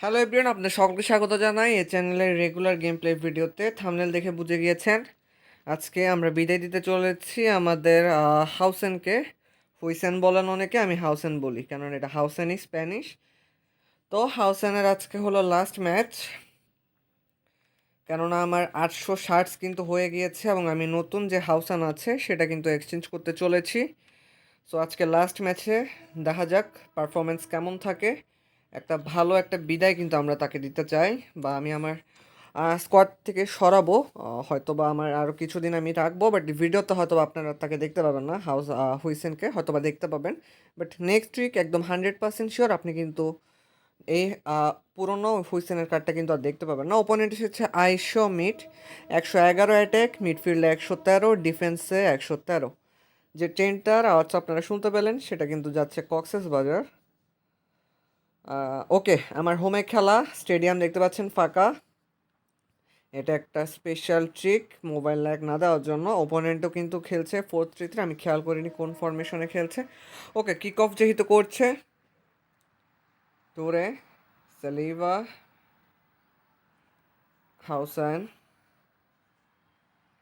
Hello everyone আপনাদের সকলকে স্বাগত জানাই। এই চ্যানেলের রেগুলার গেম প্লে ভিডিওতে থামনেল দেখে বুঝে গিয়েছেন। আজকে আমরা বিদায় দিতে চলেছি আমাদের হাউসেনকে হুইসেন বলেন অনেকে, আমি হাউসেন বলি, কারণ এটা হাউসেনই স্প্যানিশ তো হাউসেনের আজকে হলো লাস্ট ম্যাচ কেননা আমার আটশো শার্টস কিন্তু হয়ে গিয়েছে এবং আমি নতুন যে হাউসান আছে, সেটা কিন্তু এক্সচেঞ্জ করতে চলেছি। সো আজকে লাস্ট ম্যাচে দেখা যাক পারফরমেন্স কেমন থাকে। একটা ভালো একটা বিদায় কিন্তু আমরা তাকে দিতে চাই বা আমি আমার স্কোয়াড থেকে সরাবো। হয়তো বা আমার আরও কিছুদিন আমি রাখব বাট ভিডিওতে হয়তো আপনারা তাকে দেখতে পাবেন না, হাউস হুইসেনকে হয়তো বা দেখতে পাবেন। বাট নেক্সট উইক একদম হান্ড্রেড পার্সেন্ট শিওর আপনি কিন্তু এই পুরনো হুইসেনের কার্ডটা কিন্তু আর দেখতে পাবেন না। ওপোনেন্ট এসেছে আইশো মিট, একশো এগারো অ্যাটাক মিডফিল্ডে একশো তেরো ডিফেন্সে একশো তেরো। যে ট্রেনটার আওয়াজ আপনারা শুনতে পেলেন, সেটা কিন্তু যাচ্ছে কক্সেস বাজার। ওকে, আমার হোমে খেলা স্টেডিয়াম দেখতে পাচ্ছেন, ফাঁকা। এটা একটা স্পেশাল ট্রিক মোবাইল ল্যাগ না দেওয়ার জন্য। ওপোনেন্টও কিন্তু খেলছে ফোর থ্রি থ্রি আমি খেয়াল করিনি কোন ফরমেশনে খেলছে। ওকে কিক অফ যেহেতু করছে Toure Saliba Huijsen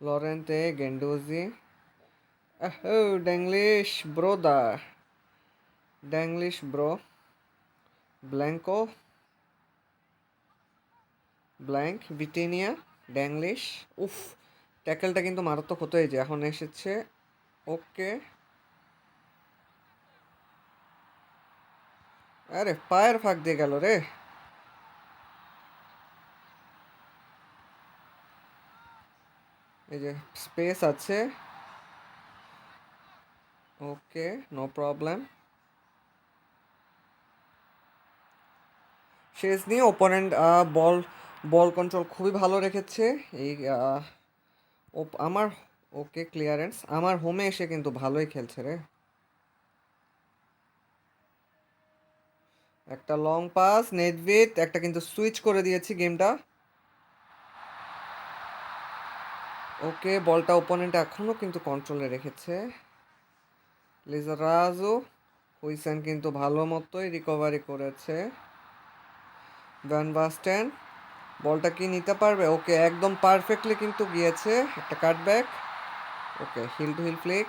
Llorente Guendouzi ড্যাংলিশ bro bro ড্যাংলিশ Denglish Blanco. ব্ল্যাঙ্ক ভিটেনিয়া ড্যাংলিশ। উফ, ট্যাকেলটা কিন্তু মারাত্মক হতো যে, এখন এসেছে। ওকে। আরে, পায়ের ফাঁক দিয়ে গেল রে। এই যে, স্পেস আছে। Okay, no problem. শেষ নিয়ে ওপোনেন্ট বল বল কন্ট্রোল খুবই ভালো রেখেছে। এই আমার ওকে ক্লিয়ারেন্স আমার হোমে এসে কিন্তু ভালোই খেলছে রে। একটা লং পাস নেটভিট একটা কিন্তু সুইচ করে দিয়েছি গেমটা ওকে বলটা ওপোনেন্ট এখনও কিন্তু কন্ট্রোলে রেখেছে। লিজারাজু হুইসেন কিন্তু ভালো মতোই রিকভারি করেছে। ভ্যান বাস্টেন বলটা কি নিতে পারবে? ওকে একদম পারফেক্টলি কিন্তু গিয়েছে। একটা cutback okay heel to heel flick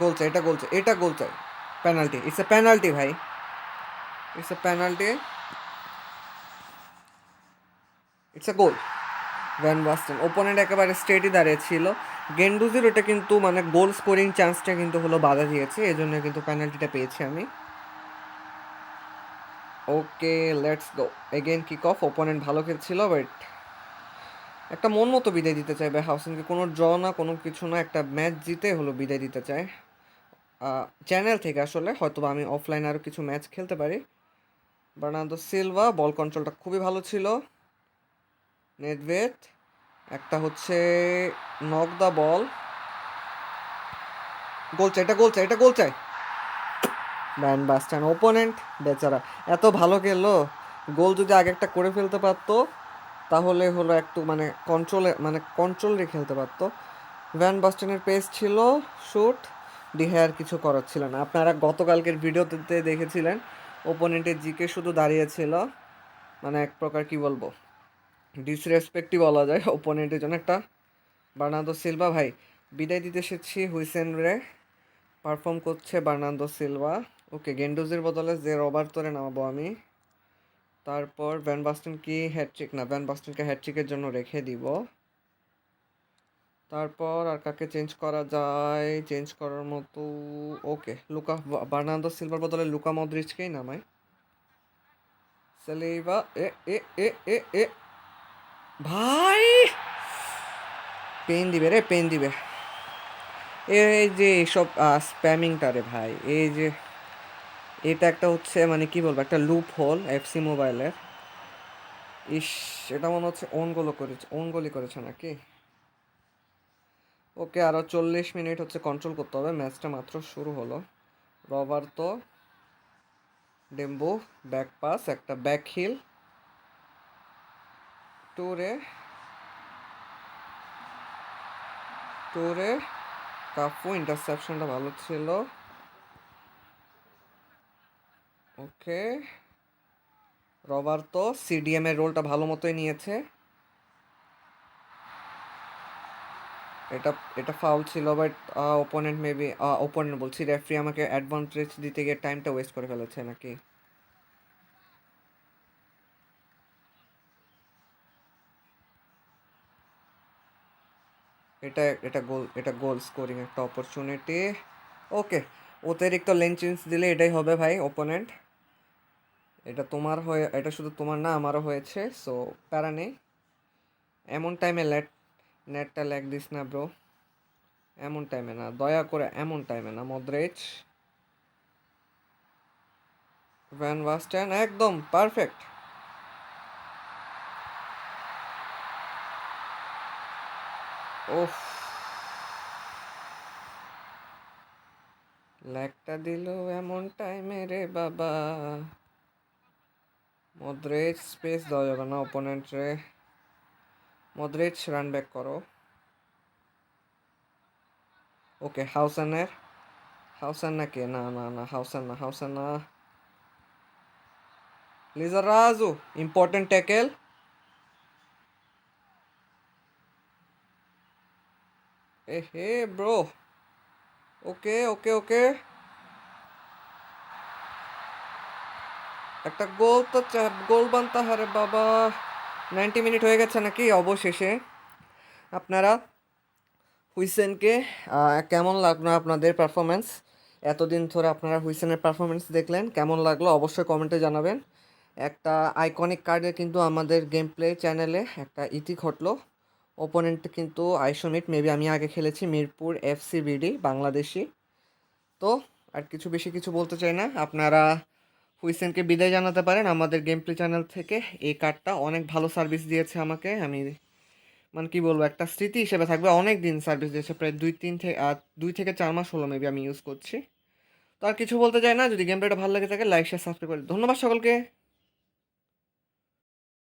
goal চাই, এটা গোল চাই, এটা গোল চাই। পেনাল্টি ইটস এ পেনাল্টি ভাই। It's a penalty it's a goal Van Basten opponent একেবারে স্টেটই দাঁড়িয়েছিল গেন্ডুজির ওটা কিন্তু মানে গোল স্কোরিং চান্সটা কিন্তু হলো বাধা দিয়েছে। এই জন্য কিন্তু পেনাল্টিটা পেয়েছি আমি। Okay let's go again kick off opponent ভালো খেলছিল বাট একটা মন মতো বিদায় দিতে চাই ভাই হাউসিংকে। কোনো ড্র না, কোনো কিছু না, একটা ম্যাচ জিতে হলো বিদায় দিতে চাই চ্যানেল থেকে আসলে হয়তো আমি অফলাইন আরও কিছু ম্যাচ খেলতে পারি। বার্নার্দো সিলভা বল কন্ট্রোলটা খুবই ভালো ছিল। নেটভেট একটা হচ্ছে নক দা বল গোল চাই, এটা গোল চাই, এটা গোল চাই। Van Basten opponent. বেচারা, এত ভালো খেললো, গোল যদি আগে একটা করে ফেলতে পারতো, তাহলে হলো একটু মানে কন্ট্রোলে মানে কন্ট্রোলে খেলতে পারতো। ভ্যান বাস্টানের পেস ছিল শুট ডিহেয়ার কিছু করার ছিল না। আপনারা গতকালকের ভিডিওতে দেখেছিলেন ওপোনেন্টের জিকে শুধু দাঁড়িয়েছিল মানে এক প্রকার কি বলব ডিসরেসপেক্টই বলা যায় ওপোনেন্টের জন্য। একটা বার্নার্দো সিলভা, ভাই, বিদায় দিতে এসেছি হুইসেন রে পারফর্ম করছে বার্নার্দো সিলভা। ওকে, গেন্ডোজের বদলে যে রবার্তরে নামাবো আমি। তারপর ভ্যান বাস্টন কি হ্যাট্রিক না, ভ্যান বাস্টনকে হ্যাট্রিকের জন্য রেখে দিব। তারপর আর কাকে চেঞ্জ করা যায়? চেঞ্জ করার মতো, ওকে, লুকা বার্নার্দো সিলভার বদলে লুকা মদ্রিচকেই নামাই। সেলিভা এ এ এ এ এ। ভাই! পেন দিবে রে, পেন দিবে। এই যে এইসব স্প্যামিংটা রে ভাই, এই যে এটা একটা হচ্ছে মানে কি বলব, একটা লুপ হোল এফসি মোবাইলের। ইস, এটা মনে হচ্ছে ওন গোলও করেছে ওন গোলই করেছে নাকি? ওকে আরও চল্লিশ মিনিট হচ্ছে কন্ট্রোল করতে হবে ম্যাচটা মাত্র শুরু হলো। রবার তো ডেম্বু ব্যাক পাস একটা back heel Toure Toure, Cafu ইন্টারসেপশনটা ভালো ছিল। ওকে। রবার্তো, সিডিএম এর রোলটা ভালো মতোই নিয়েছে। এটা এটা ফাউল ছিল বাট ওপোনেন্ট মেবি ওপোনেন্ট বলছি রেফারি আমাকে অ্যাডভান্টেজ দিতে গিয়ে টাইমটা ওয়েস্ট করে ফেলেছে নাকি? এটা এটা গোল এটা গোল স্কোরিং একটা অপরচুনিটি ওকে অতিরিক্ত লেন চেঞ্জ দিলে এটাই হবে ভাই ওপোনেন্ট এটা তোমার হয়ে, এটা শুধু তোমার না, আমারও হয়েছে সো প্যারা নেই। এমন টাইমে লেট নেটটা ল্যাগ দিস না ব্রো এমন টাইমে না, দয়া করে এমন টাইমে না মদ্রেজ ভ্যান বাস্টেন একদম পারফেক্ট ওফ ল্যাগটা দিল এমন টাইমে রে বাবা। মদ্রেজ স্পেস দেওয়া যাবে না ওপোনেন্ট রে। মদ্রেজ রান ব্যাক করো। ওকে হাউসানের হাউসান না কে? না না না হাউসান না হাউসান না লিজার রাজু ইম্পর্টেন্ট ট্যাকেল এ হে ব্রো ওকে ওকে ওকে একটা গোল তো গোল বানতে হারে বাবা। নাইনটি মিনিট হয়ে গেছে নাকি? অবশেষে। আপনারা, হুইসেনকে কেমন লাগল আপনাদের পারফরমেন্স এতদিন ধরে আপনারা হুইসেনের পারফরমেন্স দেখলেন, কেমন লাগল অবশ্যই কমেন্টে জানাবেন। একটা আইকনিক কার্ডে কিন্তু আমাদের গেম প্লে চ্যানেলে একটা ইতি ঘটলো। ওপোনেন্ট কিন্তু আইসোমিট মেবি আমি আগে খেলেছি, মিরপুর এফসি বিডি বাংলাদেশি। তো, আর কিছু বেশি কিছু বলতে চাই না। আপনারা হুইসেনকে বিদায় জানাতে পারেন। আমাদের গেম প্লে চ্যানেল থেকে এই কার্ডটা অনেক ভালো সার্ভিস দিয়েছে আমাকে। আমি মানে কি বলব, একটা স্মৃতি হিসেবে থাকবে। অনেক দিন সার্ভিস দিয়েছে, প্রায় দুই, তিন থেকে দুই থেকে চার মাস হলো মেবি আমি ইউজ করছি। তো আর কিছু বলতে চাই না। যদি গেম প্লেটা ভালো লাগে থাকে লাইক শেয়ার সাবস্ক্রাইব করে ধন্যবাদ সকলকে।